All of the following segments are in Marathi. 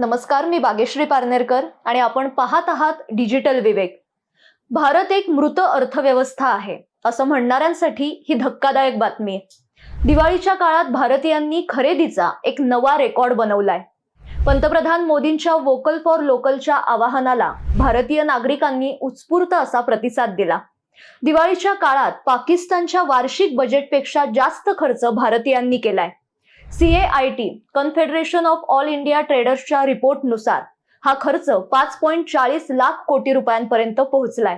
नमस्कार मी बागेश्री पारनेरकर आणि आपण पाहत आहात डिजिटल विवेक. भारत एक मृत अर्थव्यवस्था आहे असं म्हणणाऱ्यांसाठी ही धक्कादायक बातमी आहे. दिवाळीच्या काळात भारतीयांनी खरेदीचा एक नवा रेकॉर्ड बनवलाय. पंतप्रधान मोदींच्या वोकल फॉर लोकलच्या आवाहनाला भारतीय नागरिकांनी उत्स्फूर्त असा प्रतिसाद दिला. दिवाळीच्या काळात पाकिस्तानच्या वार्षिक बजेटपेक्षा जास्त खर्च भारतीयांनी केलाय. CAIT confederation of all India ट्रेडर्सच्या रिपोर्टनुसार हा खर्च पाच पॉईंट चाळीस लाख कोटी रुपयांपर्यंत पोहोचलाय.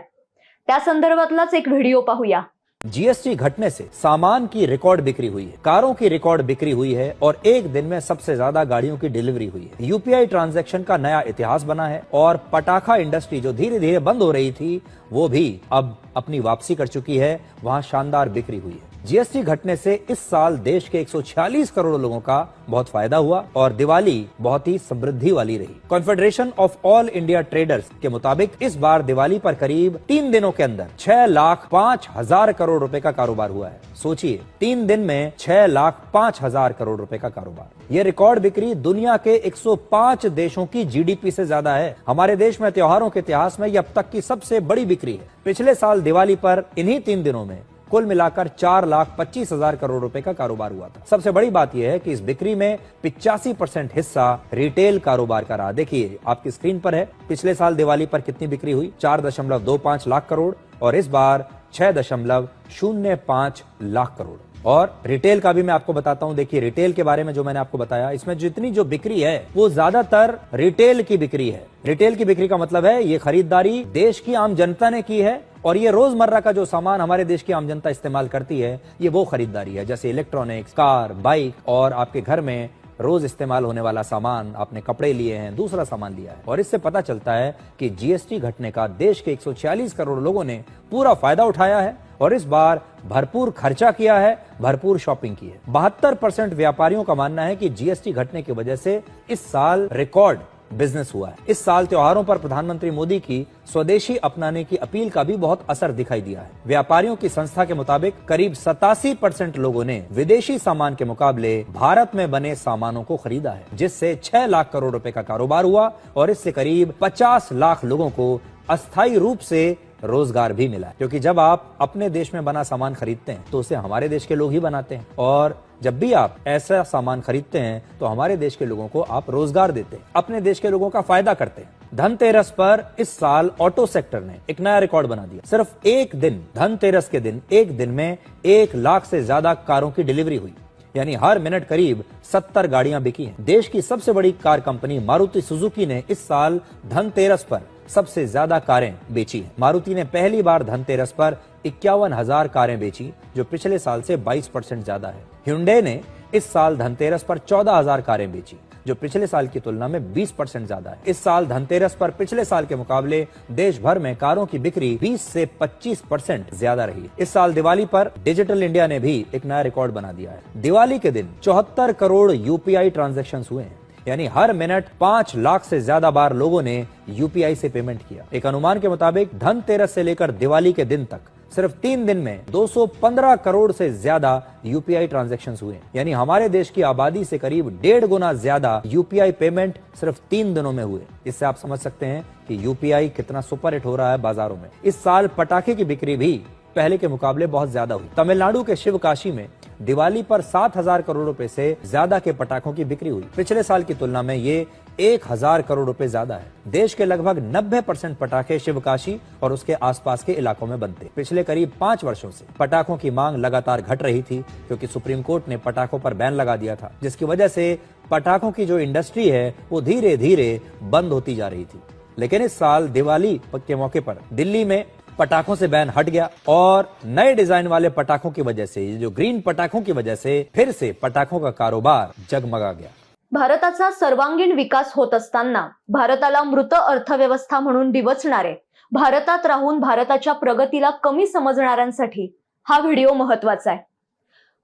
त्या संदर्भातलाच एक व्हिडिओ पाहूया. जीएसटी घटने से सामान की रिकॉर्ड बिक्री हुई है कारों की रिकॉर्ड बिक्री हुई है और एक दिन में सबसे ज्यादा गाड़ियों की डिलीवरी हुई है। यूपीआई ट्रांजैक्शन का नया इतिहास बना है और पटाखा इंडस्ट्री जो धीरे धीरे बंद हो रही थी वो भी अब अपनी वापसी कर चुकी है वहां शानदार बिक्री हुई है। जीएसटी घटने से इस साल देश के 146 करोड़ लोगों का बहुत फ़ायदा हुआ और दिवाली बहुत ही समृद्धि वाली रही। Confederation of all India traders के मुताबिक इस बार दिवाली पर करीब तीन दिनों के अंदर छह लाख पाँच हज़ार करोड़ रुपए का कारोबार हुआ है। सोचिए, तीन दिन में छह लाख पाँच हज़ार करोड़ रुपए का कारोबार। ये रिकॉर्ड बिक्री दुनिया के 105 देशों की जीडीपी से ज़्यादा है। हमारे देश में त्योहारों के इतिहास में ये अब तक की सबसे बड़ी बिक्री है। पिछले साल दिवाली पर इन्हीं तीन दिनों में कुल मिलाकर चार लाख पच्चीस हज़ार करोड़ रुपए का कारोबार हुआ था। सबसे बड़ी बात यह है कि इस बिक्री में पिचासी परसेंट हिस्सा रिटेल कारोबार का रहा। देखिए, आपकी स्क्रीन पर है, पिछले साल दिवाली पर कितनी बिक्री हुई? चार दशमलव दो पाँच लाख करोड़ और इस बार छह दशमलव शून्य पाँच लाख करोड़। और रिटेल का भी मैं आपको बताता हूँ। देखिए रिटेल के बारे में जो मैंने आपको बताया, इसमें जितनी जो बिक्री है, वो ज़्यादातर रिटेल की बिक्री है। रिटेल की बिक्री का मतलब है, ये खरीदारी देश की आम जनता ने की है और ये रोज़मर्रा का जो सामान हमारे देश की आम जनता इस्तेमाल करती है, ये वो खरीदारी है। जैसे इलेक्ट्रॉनिक्स कार बाइक और आपके घर में रोज इस्तेमाल होने वाला सामान आपने कपड़े लिए हैं, दूसरा सामान लिया है। और इससे पता चलता है कि जीएसटी घटने का देश के 146 करोड़ लोगों ने पूरा फ़ायदा उठाया है। और इस बार भरपूर खर्चा किया है, भरपूर शॉपिंग की है। बहत्तर परसेंट व्यापारियों का मानना है कि जीएसटी घटने की वजह से इस साल रिकॉर्ड बिज़नेस हुआ है। इस साल त्योहारों पर प्रधानमंत्री मोदी की स्वदेशी अपनाने की अपील का भी बहुत असर दिखाई दिया है। व्यापारियों की संस्था के मुताबिक करीब सतासी परसेंट लोगों ने विदेशी सामान के मुकाबले भारत में बने सामानों को खरीदा है, जिससे छह लाख करोड़ रुपए का कारोबार हुआ और इससे करीब पचास लाख लोगों को अस्थायी रूप से रोज़गार भी मिला है। क्योंकि जब आप अपने देश में बना सामान खरीदते हैं तो उसे हमारे देश के लोग ही बनाते हैं। और जब भी आप ऐसा सामान खरीदते हैं तो हमारे देश के लोगों को आप रोज़गार देते हैं। अपने देश के लोगों का फ़ायदा करते हैं। धनतेरस पर इस साल ऑटो सेक्टर ने एक नया रिकॉर्ड बना दिया। सिर्फ़ एक दिन, धनतेरस के दिन, एक दिन में एक लाख से ज़्यादा कारों की डिलीवरी हुई। यानी हर मिनट करीब 70 गाड़ियाँ बिकी हैं। देश की सबसे बड़ी कार कंपनी मारुति सुजुकी ने इस साल धनतेरस पर सबसे ज़्यादा कारें बेची। मारुति ने पहली बार धनतेरस पर इक्यावन हज़ार कारें बेची, जो पिछले साल से 22 परसेंट ज़्यादा है। हिंडे ने इस साल धनतेरस पर चौदह हज़ार कारें बेची, जो पिछले साल की तुलना में 20 परसेंट ज़्यादा है। इस साल धनतेरस पर पिछले साल के मुकाबले देश भर में कारों की बिक्री 20 से 25 परसेंट ज़्यादा रही। इस साल दिवाली पर डिजिटल इंडिया ने भी एक नया रिकॉर्ड बना दिया है। दिवाली के दिन चौहत्तर करोड़ यूपीआई ट्रांजेक्शन हुए हैं। यानी हर मिनट पाँच लाख से ज़्यादा बार लोगों ने यूपीआई से पेमेंट किया। एक अनुमान के मुताबिक धनतेरस से लेकर दिवाली के दिन तक सिर्फ़ तीन दिन में 215 करोड़ से ज़्यादा यूपीआई ट्रांजेक्शन हुए यानी हमारे देश की आबादी से करीब डेढ़ गुना ज़्यादा यूपीआई पेमेंट सिर्फ़ तीन दिनों में हुए इससे आप समझ सकते हैं कि यूपीआई कितना सुपर हिट हो रहा है बाजारों में। इस साल पटाखे की बिक्री भी पहले के मुकाबले बहुत ज़्यादा हुई। तमिलनाडु के शिवकाशी में दिवाली पर सात हज़ार करोड़ रुपए से ज़्यादा के पटाखों की बिक्री हुई। पिछले साल की तुलना में ये एक हज़ार करोड़ रुपए ज़्यादा है। देश के लगभग 90 परसेंट पटाखे शिवकाशी और उसके आसपास के इलाकों में बनते। पिछले करीब पाँच वर्षों से पटाखों की मांग लगातार घट रही थी, क्योंकि सुप्रीम कोर्ट ने पटाखों पर बैन लगा दिया था, जिसकी वजह से पटाखों की जो इंडस्ट्री है, वो धीरे धीरे बंद होती जा रही थी। लेकिन इस साल दिवाली के मौके पर दिल्ली में पटाखों से बैन हट गया और नए डिजाइन वाले पटाखों की वजह से जो ग्रीन पटाखों की वजह से फिर से पटाखों का कारोबार जगमगा गया। भारताचा सर्वांगीण विकास होत असताना भारताला मृत अर्थव्यवस्था म्हणून डिवचणारे भारतात राहून भारताच्या प्रगतीला कमी समजणाऱ्यांसाठी हा व्हिडिओ महत्त्वाचा आहे.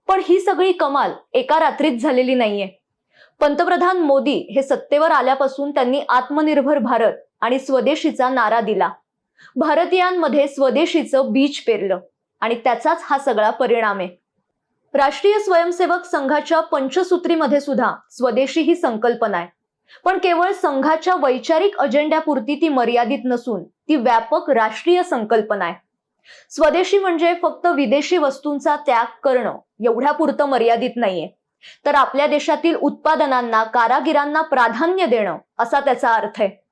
पण ही सगळी कमाल एका रात्रीत झालेली नाहीये. पंतप्रधान मोदी हे सत्तेवर आल्यापासून त्यांनी आत्मनिर्भर भारत आणि स्वदेशीचा नारा दिला. भारतीयांमध्ये स्वदेशीचं बीज पेरलं आणि त्याचाच हा सगळा परिणाम आहे. राष्ट्रीय स्वयंसेवक संघाच्या पंचसूत्रीमध्ये सुद्धा स्वदेशी ही संकल्पना आहे. पण केवळ संघाच्या वैचारिक अजेंड्यापुरती ती मर्यादित नसून ती व्यापक राष्ट्रीय संकल्पना आहे. स्वदेशी म्हणजे फक्त विदेशी वस्तूंचा त्याग करणं एवढ्यापुरतं मर्यादित नाहीये. तर आपल्या देशातील उत्पादनांना कारागिरांना प्राधान्य देणं असा त्याचा अर्थ आहे.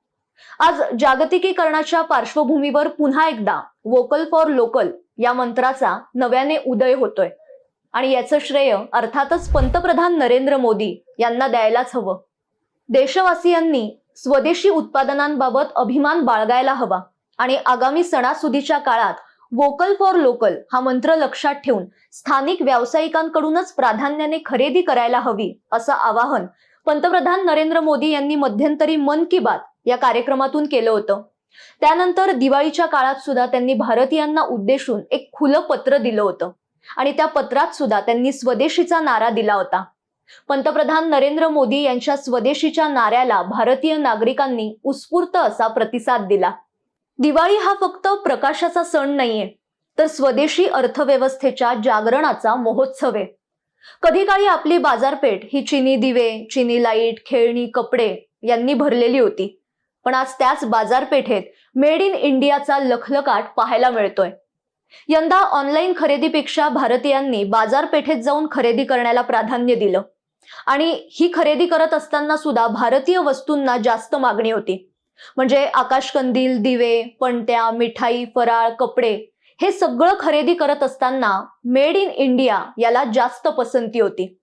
आज जागतिकीकरणाच्या पार्श्वभूमीवर पुन्हा एकदा वोकल फॉर लोकल या मंत्राचा नव्याने उदय होतोय. आणि याचं श्रेय अर्थातच पंतप्रधान नरेंद्र मोदी यांना द्यायलाच हवं. देशवासियांनी स्वदेशी उत्पादनांबाबत अभिमान बाळगायला हवा. आणि आगामी सणासुदीच्या काळात वोकल फॉर लोकल हा मंत्र लक्षात ठेवून स्थानिक व्यावसायिकांकडूनच प्राधान्याने खरेदी करायला हवी असं आवाहन पंतप्रधान नरेंद्र मोदी यांनी मध्यंतरी मन की बात या कार्यक्रमातून केलं होतं. त्यानंतर दिवाळीच्या काळात सुद्धा त्यांनी भारतीयांना उद्देशून एक खुलं पत्र दिलं होतं. आणि त्या पत्रात सुद्धा त्यांनी स्वदेशीचा नारा दिला होता. पंतप्रधान नरेंद्र मोदी यांच्या स्वदेशीच्या नाऱ्याला भारतीय नागरिकांनी उत्स्फूर्त असा प्रतिसाद दिला. दिवाळी हा फक्त प्रकाशाचा सण नाहीये तर स्वदेशी अर्थव्यवस्थेच्या जागरणाचा महोत्सव आहे. कधी काळी आपली बाजारपेठ ही चिनी दिवे चिनी लाइट खेळणी कपडे यांनी भरलेली होती. पण आज त्याच बाजारपेठेत मेड इन इंडियाचा लखलकाट पाहायला मिळतोय. यंदा ऑनलाईन खरेदीपेक्षा भारतीयांनी बाजारपेठेत जाऊन खरेदी करण्याला प्राधान्य दिलं. आणि ही खरेदी करत असताना सुद्धा भारतीय वस्तूंना जास्त मागणी होती. म्हणजे आकाशकंदील दिवे पणत्या मिठाई फराळ कपडे हे सगळं खरेदी करत असताना मेड इन इंडिया याला जास्त पसंती होती.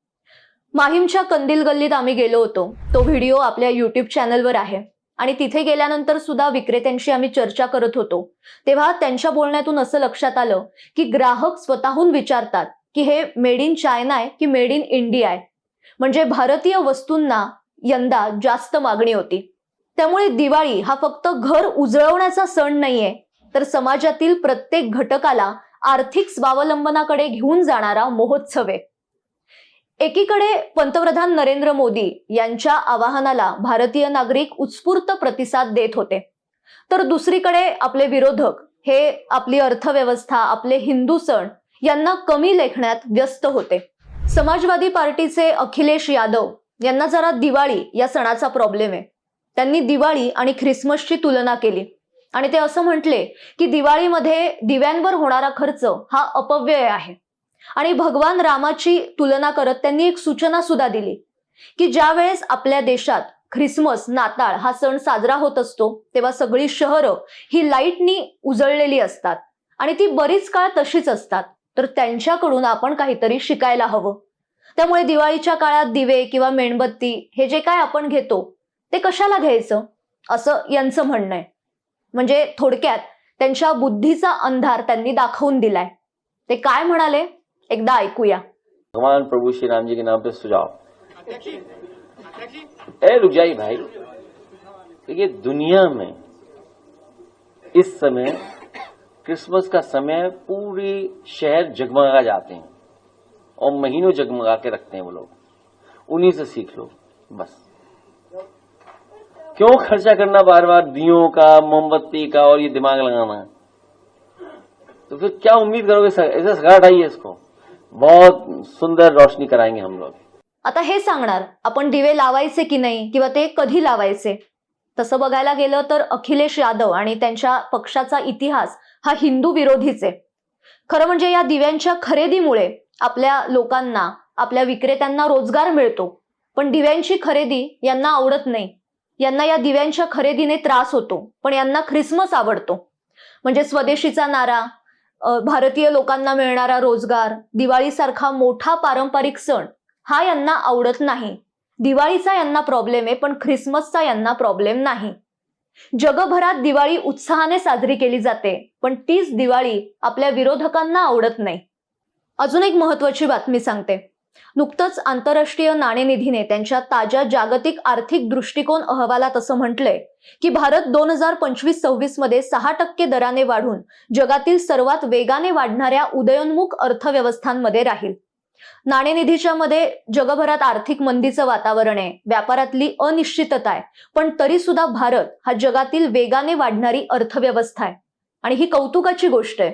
माहीमच्या कंदील गल्लीत आम्ही गेलो होतो. तो व्हिडिओ आपल्या युट्यूब चॅनलवर आहे. आणि तिथे गेल्यानंतर सुद्धा विक्रेत्यांशी आम्ही चर्चा करत होतो. तेव्हा त्यांच्या बोलण्यातून असं लक्षात आलं की ग्राहक स्वतःहून विचारतात की हे मेड इन चायना आहे की मेड इन इंडिया आहे? म्हणजे भारतीय वस्तूंना यंदा जास्त मागणी होती. त्यामुळे दिवाळी हा फक्त घर उजळवण्याचा सण नाहीये तर समाजातील प्रत्येक घटकाला आर्थिक स्वावलंबनाकडे घेऊन जाणारा महोत्सव आहे. एकीकडे पंतप्रधान नरेंद्र मोदी यांच्या आवाहनाला भारतीय नागरिक उत्स्फूर्त प्रतिसाद देत होते. तर दुसरीकडे आपले विरोधक हे आपली अर्थव्यवस्था आपले हिंदू सण यांना कमी लेखण्यात व्यस्त होते. समाजवादी पार्टीचे अखिलेश यादव यांना जरा दिवाळी या सणाचा प्रॉब्लेम आहे. त्यांनी दिवाळी आणि ख्रिसमसची तुलना केली. आणि ते असं म्हटले की दिवाळीमध्ये दिव्यांवर होणारा खर्च हा अपव्यय आहे. आणि भगवान रामाची तुलना करत त्यांनी एक सूचना सुद्धा दिली की ज्या वेळेस आपल्या देशात ख्रिसमस नाताळ हा सण साजरा होत असतो तेव्हा सगळी शहरं ही लाईटनी उजळलेली असतात आणि ती बरीच काळ तशीच असतात. तर त्यांच्याकडून आपण काहीतरी शिकायला हवं. त्यामुळे दिवाळीच्या काळात दिवे किंवा मेणबत्ती हे जे काय आपण घेतो ते कशाला घ्यायचं? असं यांचं म्हणणं आहे. म्हणजे थोडक्यात त्यांच्या बुद्धीचा अंधार त्यांनी दाखवून दिलाय. ते काय म्हणाले? एकदा ऐकूया. भगवान प्रभु श्री राम जी के नाम पे सुझाव. ए, रुक जाइए भाई. देखिए, दुनिया में इस समय क्रिसमस का समय पूरी शहर जगमगा जाते हैं और महीनों जगमगा के रखते हैं वो लोग. उन्हीं से सीख लो, बस. क्यों खर्चा करना बार बार दियों का, मोमबत्ती का और ये दिमाग लगाना? तो फिर क्या उम्मीद करोगे ऐसे सगा हटाइए इसको. बहुत सुंदर रोशनी कराएंगे हम लोग। आता हे सांगणार आपण दिवे लावायचे की नाही किंवा ते कधी लावायचे? तसं बघायला गेलं तर अखिलेश यादव आणि त्यांच्या पक्षाचा इतिहास हा हिंदू विरोधीच. आहे खरं म्हणजे या दिव्यांच्या खरेदीमुळे आपल्या लोकांना आपल्या विक्रेत्यांना रोजगार मिळतो. पण दिव्यांची खरेदी यांना आवडत नाही. यांना या दिव्यांच्या खरेदीने त्रास होतो पण यांना ख्रिसमस आवडतो. म्हणजे स्वदेशीचा नारा भारतीय लोकांना मिळणारा रोजगार दिवाळीसारखा मोठा पारंपरिक सण हा यांना आवडत नाही. दिवाळीचा यांना प्रॉब्लेम आहे पण ख्रिसमसचा यांना प्रॉब्लेम नाही. जगभरात दिवाळी उत्साहाने साजरी केली जाते पण तीच दिवाळी आपल्या विरोधकांना आवडत नाही. अजून एक महत्वाची बातमी सांगते. नुकतंच आंतरराष्ट्रीय नाणेनिधीने त्यांच्या ताज्या जागतिक आर्थिक दृष्टिकोन अहवालात असं म्हटलंय की भारत दोन हजार पंचवीस सव्वीसमध्ये सहा टक्के दराने वाढून जगातील सर्वात वेगाने वाढणाऱ्या उदयोन्मुख अर्थव्यवस्थांमध्ये राहील. नाणेनिधीच्या मध्ये जगभरात आर्थिक मंदीचं वातावरण आहे व्यापारातली अनिश्चितता आहे पण तरी सुद्धा भारत हा जगातील वेगाने वाढणारी अर्थव्यवस्था आहे. आणि ही कौतुकाची गोष्ट आहे.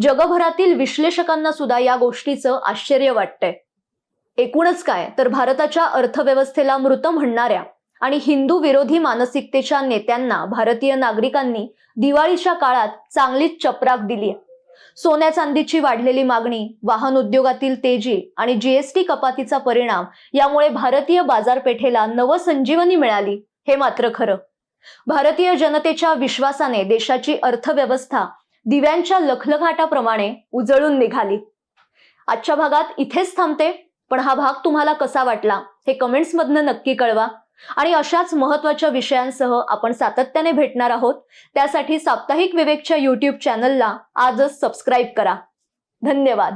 जगभरातील विश्लेषकांना सुद्धा या गोष्टीचं आश्चर्य वाटतंय. एकूणच काय? तर भारताच्या अर्थव्यवस्थेला मृत म्हणणाऱ्या आणि हिंदू विरोधी मानसिकतेच्या नेत्यांना भारतीय नागरिकांनी दिवाळीच्या काळात चांगलीच चपराक दिली सोन्या चांदीची वाढलेली मागणी वाहन उद्योगातील तेजी आणि जीएसटी कपातीचा परिणाम यामुळे भारतीय बाजारपेठेला नवसंजीवनी मिळाली हे मात्र खरं. भारतीय जनतेच्या विश्वासाने देशाची अर्थव्यवस्था दिव्यांच्या लखलखाटाप्रमाणे उजळून निघाली. आजच्या भागात इथेच थांबते. पण हा भाग तुम्हाला कसा वाटला हे कमेंट्समधनं नक्की कळवा. आणि अशाच महत्त्वाच्या विषयांसह आपण सातत्याने भेटणार आहोत. त्यासाठी साप्ताहिक विवेकच्या युट्यूब चॅनलला आजच सबस्क्राईब करा. धन्यवाद.